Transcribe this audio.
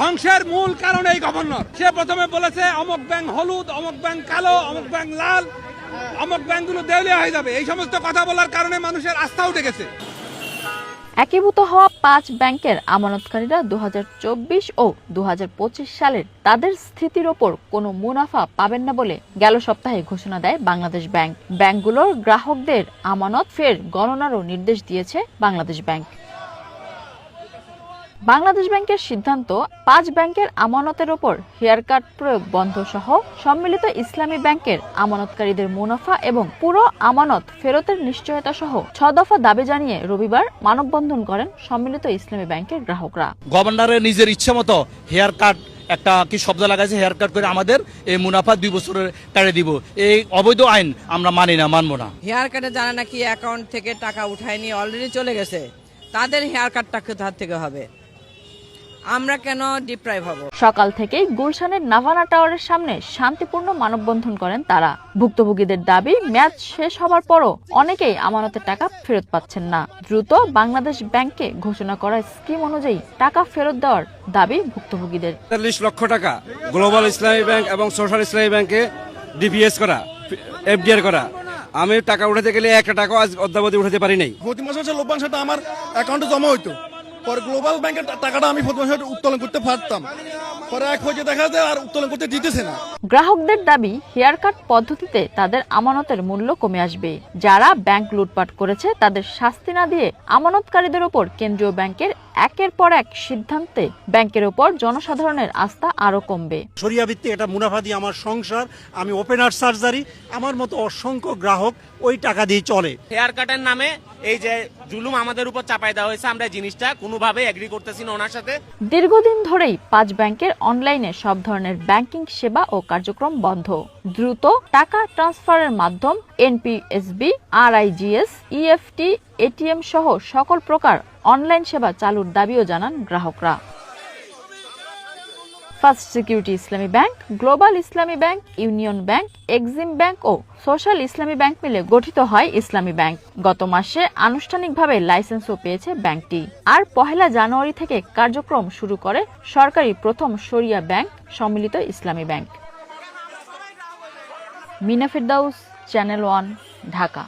ধ্বংসের মূল কারণ এই গভর্নর। সে প্রথমে বলেছে, অমুক ব্যাংক হলুদ, অমুক ব্যাংক কালো, অমুক ব্যাংক লাল, অমুক ব্যাংকগুলো দেউলিয়া হয়ে যাবে। এই সমস্ত কথা বলার কারণে মানুষের আস্থা উঠে গেছে। একীভূত হওয়া পাঁচ ব্যাংকের আমানতকারীরা দু হাজার চব্বিশ ও দু হাজার পঁচিশ সালের তাদের স্থিতির ওপর কোনো মুনাফা পাবেন না বলে গেল সপ্তাহে ঘোষণা দেয় বাংলাদেশ ব্যাংক। ব্যাংকগুলোর গ্রাহকদের আমানত ফের গণনারও নির্দেশ দিয়েছে বাংলাদেশ ব্যাংক। বাংলাদেশ ব্যাংকের সিদ্ধান্ত পাঁচ ব্যাংকের আমানতের ওপর হেয়ার কাট প্রয়োগ বন্ধ সহ সম্মিলিত ইসলামী ব্যাংকের আমানতকারীদের মুনাফা এবং পুরো আমানত ফেরতের নিশ্চয়তা সহ ছ দফা দাবি জানিয়ে রবিবার মানববন্ধন করেন সম্মিলিত ইসলামী ব্যাংকের গ্রাহকরা। গভর্নরের নিজের ইচ্ছে মতো হেয়ার কাট একটা কি শব্দ লাগাইছে হেয়ার কাট করে আমাদের এই মুনাফা দুই বছরের কাটে দিব। এই অবৈধ আইন আমরা মানি না মানবো না। হেয়ার কাটে যারা নাকি অ্যাকাউন্ট থেকে টাকা উঠায় নিয়ে অলরেডি চলে গেছে। তাদের হেয়ার কাটটা কোথা থেকে হবে। আমরা কেন ডিপ্রাইভ হব? সকাল থেকেই গুলশানের নাভানা টাওয়ারের সামনে শান্তিপূর্ণ মানববন্ধন করেন তারা। ভুক্তভোগীদের দাবি ম্যাচ শেষ হবার পরও অনেকেই আমানতের টাকা ফেরত পাচ্ছেন না। দ্রুত বাংলাদেশ ব্যাংকে ঘোষণা করা স্কিম অনুযায়ী টাকা ফেরত দেওয়ার দাবি ভুক্তভোগীদের। তেতাল্লিশ লক্ষ টাকা গ্লোবাল ইসলামী ব্যাংক এবং সোশ্যাল ইসলামী ব্যাংকে ডিপিএস করা এফডিআর করা। আমি টাকা উঠাতে গেলে একটা টাকা আজ অদ্যাবধি উঠাতে পারি নাই। প্রতি মাসে লভ্যাংশটা আমার অ্যাকাউন্টে জমা হইতো। পরে গ্লোবাল ব্যাংকের টাকাটা আমি প্রতি মাসে উত্তোলন করতে পারতাম। পরে এক হয়েছে দেখা যায় আর উত্তোলন করতে দিতেছে না। গ্রাহকদের দাবি, হেয়ার কাট পদ্ধতিতে তাদের আমানতের মূল্য কমে আসবে। যারা ব্যাংক লুটপাট করেছে, তাদের শাস্তি না দিয়ে আমানতকারীদের ওপর কেন্দ্রীয় ব্যাংকের একের পর এক সিদ্ধান্তে ব্যাংকের ওপর জনসাধারণের আস্থা আরও কমবে। সরিয়া ভিত্তিক একটা মুনাফা দিয়ে আমার সংসার আমি ওপেনার সার্জারি আমার মতো অসংখ্য গ্রাহক ওই টাকা দিয়ে চলে। হেয়ার কাটের নামে এই যে জুলুম আমাদের উপর চাপাই দেওয়া হয়েছে আমরা জিনিসটা কোনোভাবে এগ্রি করতেছি না ওনার সাথে। দীর্ঘদিন ধরেই পাঁচ ব্যাংকের অনলাইনে সব ধরনের ব্যাংকিং সেবা ও কার্যক্রম বন্ধ। দ্রুত টাকা ট্রান্সফারের মাধ্যম এনপিএসবি আরআইজিএস ইএফটি এটিএম সহ সকল প্রকার অনলাইন সেবা চালুর দাবিও জানান গ্রাহকরা। First security Islami bank, global Islami bank, union bank, EXIM bank ও সোশ্যাল ইসলামী ব্যাংক মিলে গঠিত হয় ইসলামী ব্যাংক। গত মাসে আনুষ্ঠানিকভাবে লাইসেন্সও পেয়েছে ব্যাংকটি। আর পহেলা জানুয়ারি থেকে কার্যক্রম শুরু করে সরকারি প্রথম শরিয়া ব্যাংক, সম্মিলিত ইসলামী ব্যাংক। মিনা ফেরদাউস, চ্যানেল ওয়ান, ঢাকা।